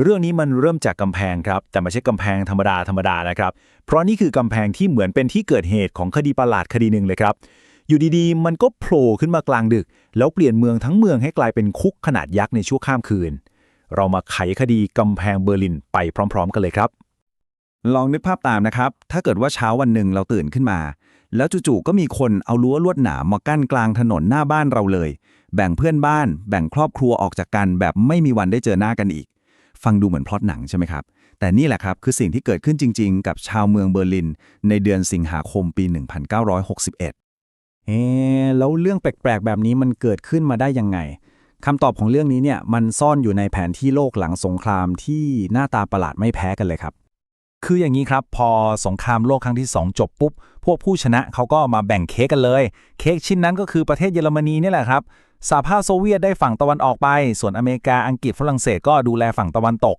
เรื่องนี้มันเริ่มจากกำแพงครับ แต่ไม่ใช่กำแพงธรรมดาธรรมดานะครับ เพราะนี่คือกำแพงที่เหมือนเป็นที่เกิดเหตุของคดีประหลาดคดีหนึ่งเลยครับ อยู่ดีๆ มันก็โผล่ขึ้นมากลางดึก แล้วเปลี่ยนเมืองทั้งเมืองให้กลายเป็นคุกขนาดยักษ์ในชั่วข้ามคืน เรามาไขคดีกำแพงเบอร์ลินไปพร้อม ๆ กันเลยครับ ลองนึกภาพตามนะครับ ถ้าเกิดว่าเช้าวันหนึ่งเราตื่นขึ้นมา แล้วจู่ๆก็มีคนเอารั้วลวดหนามมากั้นกลางถนนหน้าบ้านเราเลย แบ่งเพื่อนบ้าน แบ่งครอบครัวออกจากกันแบบไม่มีวันได้เจอหน้ากันอีก ฟังดูเหมือนพล็อตหนังใช่ไหมครับ แต่นี่แหละครับคือสิ่งที่เกิดขึ้นจริง ๆ กับชาวเมืองเบอร์ลิน ในเดือนสิงหาคมปี 1961เอ๊แล้วเรื่องแปลกๆ แบบนี้มันเกิดขึ้นมาได้ยังไงคำตอบของเรื่องนี้เนี่ยมันซ่อนอยู่ในแผนที่โลกหลังสงครามที่หน้าตาประหลาดไม่แพ้กันเลยครับ คืออย่างนี้ครับพอสงครามโลกครั้งที่ 2 จบปุ๊บ พวกผู้ชนะเขาก็มาแบ่งเค้กกันเลย เค้กชิ้นนั้นก็คือประเทศเยอรมนีนี่แหละครับ สหภาพโซเวียตได้ฝั่งตะวันออกไป ส่วนอเมริกาอังกฤษฝรั่งเศสก็ดูแลฝั่งตะวันตก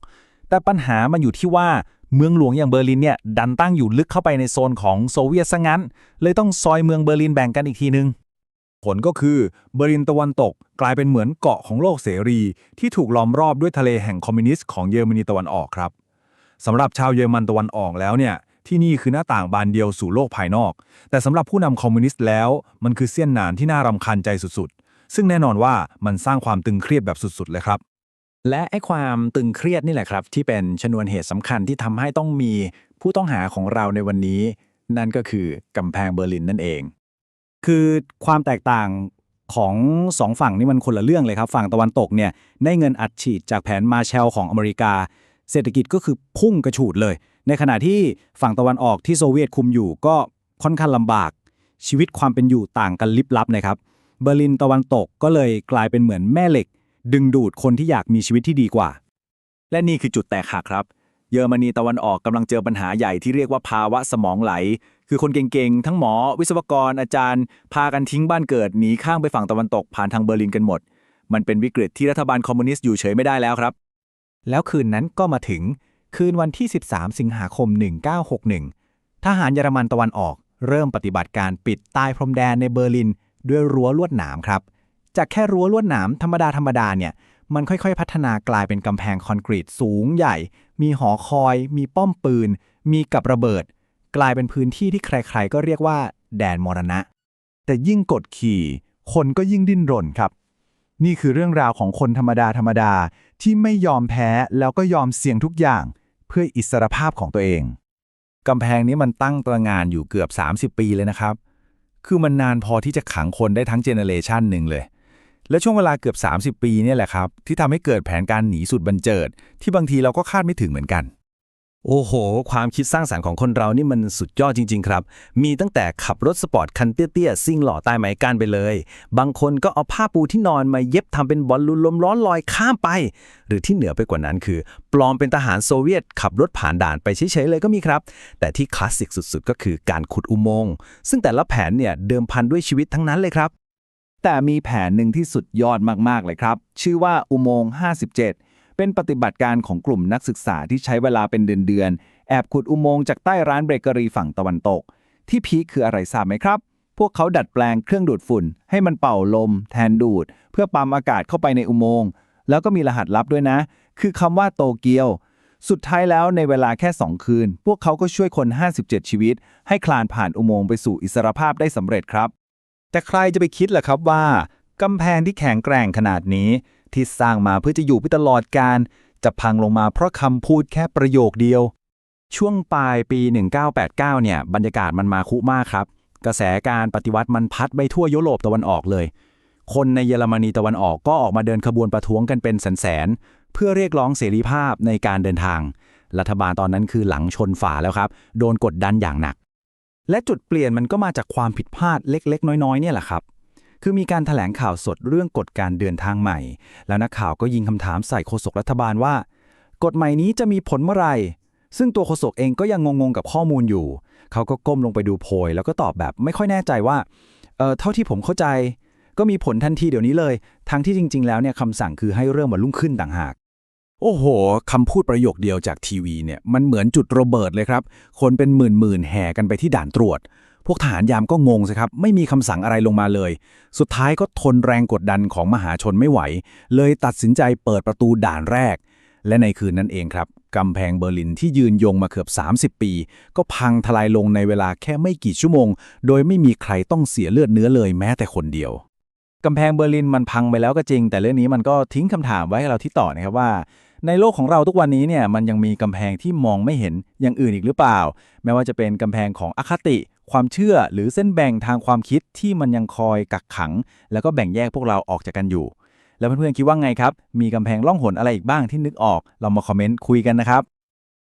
แต่ปัญหามันอยู่ที่ว่าเมืองหลวงอย่างเบอร์ลินเนี่ยดันตั้งอยู่ลึกเข้าไปในโซนของโซเวียตซะงั้น เลยต้องซอยเมืองเบอร์ลินแบ่งกันอีกทีนึง ผลก็คือเบอร์ลินตะวันตกกลายเป็นเหมือนเกาะของโลกเสรี ที่ถูกล้อมรอบด้วยทะเลแห่งคอมมิวนิสต์ของเยอรมนีตะวันออกครับสำหรับชาวเยอรมันตะวันออกแล้วเนี่ยที่นี่คือหน้าต่างบานเดียวสู่โลกภายนอก แต่สำหรับผู้นำคอมมิวนิสต์แล้ว มันคือเสี้ยนหนานที่น่ารำคาญใจสุดๆ ซึ่งแน่นอนว่ามันสร้างความตึงเครียดแบบสุดๆ เลยครับ และไอ้ความตึงเครียดนี่แหละครับ ที่เป็นชนวนเหตุสำคัญที่ทำให้ต้องมีผู้ต้องหาของเราในวันนี้ นั่นก็คือกำแพงเบอร์ลินนั่นเอง คือความแตกต่างของสองฝั่งนี่มันคนละเรื่องเลยครับ ฝั่งตะวันตกเนี่ยได้เงินอัดฉีดจากแผนมาแชลของอเมริกา เศรษฐกิจก็คือพุ่งกระฉูดเลย ในขณะที่ฝั่งตะวันออกที่โซเวียตคุมอยู่ก็ค่อนข้างลำบาก ชีวิตความเป็นอยู่ต่างกันลิบลับนะครับ เบอร์ลินตะวันตกก็เลยกลายเป็นเหมือนแม่เหล็ก ดึงดูดคนที่อยากมีชีวิตที่ดีกว่า และนี่คือจุดแตกหักครับ เยอรมนีตะวันออกกำลังเจอปัญหาใหญ่ที่เรียกว่าภาวะสมองไหล คือคนเก่งๆ ทั้งหมอ วิศวกรอาจารย์ พากันทิ้งบ้านเกิดหนีข้างไปฝั่งตะวันตกผ่านทางเบอร์ลินกันหมด มันเป็นวิกฤตที่รัฐบาลคอมมิวนิสต์อยู่เฉยไม่ได้แล้วครับ แล้วคืนนั้นก็มาถึงคืนวันที่ 13 สิงหาคม 1961 ทหารเยอรมันตะวันออก เริ่มปฏิบัติการปิดใต้พรมแดนในเบอร์ลิน ด้วยรั้วลวดหนามครับ จากแค่รั้วลวดหนามธรรมดาธรรมดาเนี่ยมันค่อยๆ พัฒนากลายเป็นกำแพงคอนกรีตสูงใหญ่ มีหอคอย มีป้อมปืน มีกับระเบิด กลายเป็นพื้นที่ที่ใครๆ ก็เรียกว่า แดนมรณะ แต่ยิ่งกดขี่ คนก็ยิ่งดิ้นรนครับ นี่คือเรื่องราวของคนธรรมดาธรรมดาที่ไม่ยอมแพ้แล้วก็ยอมเสี่ยงทุกอย่าง เพื่ออิสรภาพของตัวเอง กำแพงนี้มันตั้งตระงานอยู่เกือบ 30 ปีเลยนะครับ คือมันนานพอที่จะขังคนได้ทั้งเจเนเรชันหนึ่งเลย และช่วงเวลาเกือบ 30 ปีเนี่ยแหละครับ ที่ทำให้เกิดแผนการหนีสุดบันเจิด ที่บางทีเราก็คาดไม่ถึงเหมือนกัน โอ้โห ความคิดสร้างสรรค์ของคนเรานี่มันสุดยอดจริง ๆ ครับ มีตั้งแต่ขับรถสปอร์ตคันเตี้ยๆซิ่งหล่อใต้ไม้ก้านไปเลย บางคนก็เอาผ้าปูที่นอนมาเย็บทำเป็นบอลลูนลมร้อนลอยข้ามไป หรือที่เหนือไปกว่านั้นคือ ปลอมเป็นทหารโซเวียต ขับรถผ่านด่านไปเฉยๆเลยก็มีครับ แต่ที่คลาสสิกสุดๆ ก็คือการขุดอุโมงค์ซึ่งแต่ละแผนเนี่ยเดิมพันด้วยชีวิตทั้งนั้นเลยครับ แต่มีแผนหนึ่งที่สุดยอดมากๆเลยครับ ชื่อว่าอุโมงค์57 เป็นปฏิบัติการของกลุ่มนักศึกษาที่ใช้เวลาเป็นเดือนๆ แอบขุดอุโมงค์จากใต้ร้านเบเกอรี่ฝั่งตะวันตก ที่พีคคืออะไรทราบไหมครับ พวกเขาดัดแปลงเครื่องดูดฝุ่น ให้มันเป่าลม แทนดูด เพื่อปั๊มอากาศเข้าไปในอุโมงค์ แล้วก็มีรหัสลับด้วยนะ คือคำว่าโตเกียว สุดท้ายแล้วในเวลาแค่ 2 คืน พวกเขาก็ช่วยคน 57 ชีวิต ให้คลานผ่านอุโมงค์ไปสู่อิสรภาพได้สำเร็จครับ แต่ใครจะไปคิดล่ะครับว่ากำแพงที่แข็งแกร่งขนาดนี้ ที่สร้างมาเพื่อจะอยู่ไปตลอดการ จะพังลงมาเพราะคำพูดแค่ประโยคเดียว ช่วงปลายปี 1989 เนี่ย บรรยากาศมันมาคุมากครับ กระแสการปฏิวัติมันพัดไปทั่วยุโรปตะวันออกเลย คนในเยอรมนีตะวันออกก็ออกมาเดินขบวนประท้วงกันเป็นแสนๆเพื่อเรียกร้องเสรีภาพในการเดินทาง รัฐบาลตอนนั้นคือหลังชนฝาแล้วครับ โดนกดดันอย่างหนัก และจุดเปลี่ยนมันก็มาจากความผิดพลาดเล็ก ๆ น้อยๆเนี่ยแหละครับ คือมีการถแถลงข่าวสดเรื่องกฎการเดินทางใหม่ แล้วนักข่าวก็ยิงคำถามใส่โฆษกรัฐบาลว่า กฎใหม่นี้จะมีผลเมื่อไหร่ซึ่งตัวโฆษกเองก็ยังงงๆกับข้อมูลอยู่ เขาก็ก้มลงไปดูโพย แล้วก็ตอบแบบไม่ค่อยแน่ใจว่า เออเท่าที่ผมเข้าใจ ก็มีผลทันทีเดี๋ยวนี้เลย ทั้งที่จริง ๆ แล้วเนี่ยคำสั่งคือให้เรื่องวันรุ่งขึ้นต่างหาก โอ้โหคำพูดประโยคเดียวจากทีวีเนี่ย มันเหมือนจุดระเบิดเลยครับ คนเป็นหมื่นๆแห่กันไปที่ด่านตรวจ พวกทหารยามก็งงสิครับ ไม่มีคำสั่งอะไรลงมาเลย สุดท้ายก็ทนแรงกดดันของมหาชนไม่ไหว เลยตัดสินใจเปิดประตูด่านแรก และในคืนนั้นเองครับกำแพงเบอร์ลินที่ยืนยงมาเกือบ 30 ปี ก็พังทลายลงในเวลาแค่ไม่กี่ชั่วโมง โดยไม่มีใครต้องเสียเลือดเนื้อเลยแม้แต่คนเดียวกำแพงเบอร์ลินมันพังไปแล้วก็จริง แต่เรื่องนี้มันก็ทิ้งคำถามไว้ให้เราที่ต่อนะครับว่า ในโลกของเราทุกวันนี้เนี่ยมันยังมีกำแพงที่มองไม่เห็นอย่างอื่นอีกหรือเปล่าแม้ว่าจะเป็นกำแพงของอคติ ความเชื่อหรือเส้นแบ่งทางความคิดที่มันยังคอยกักขัง แล้วก็แบ่งแยกพวกเราออกจากกันอยู่ แล้วเพื่อนๆคิดว่าไงครับ มีกำแพงล่องหนอะไรอีกบ้างที่นึกออกเรามาคอมเมนต์คุยกันนะครับ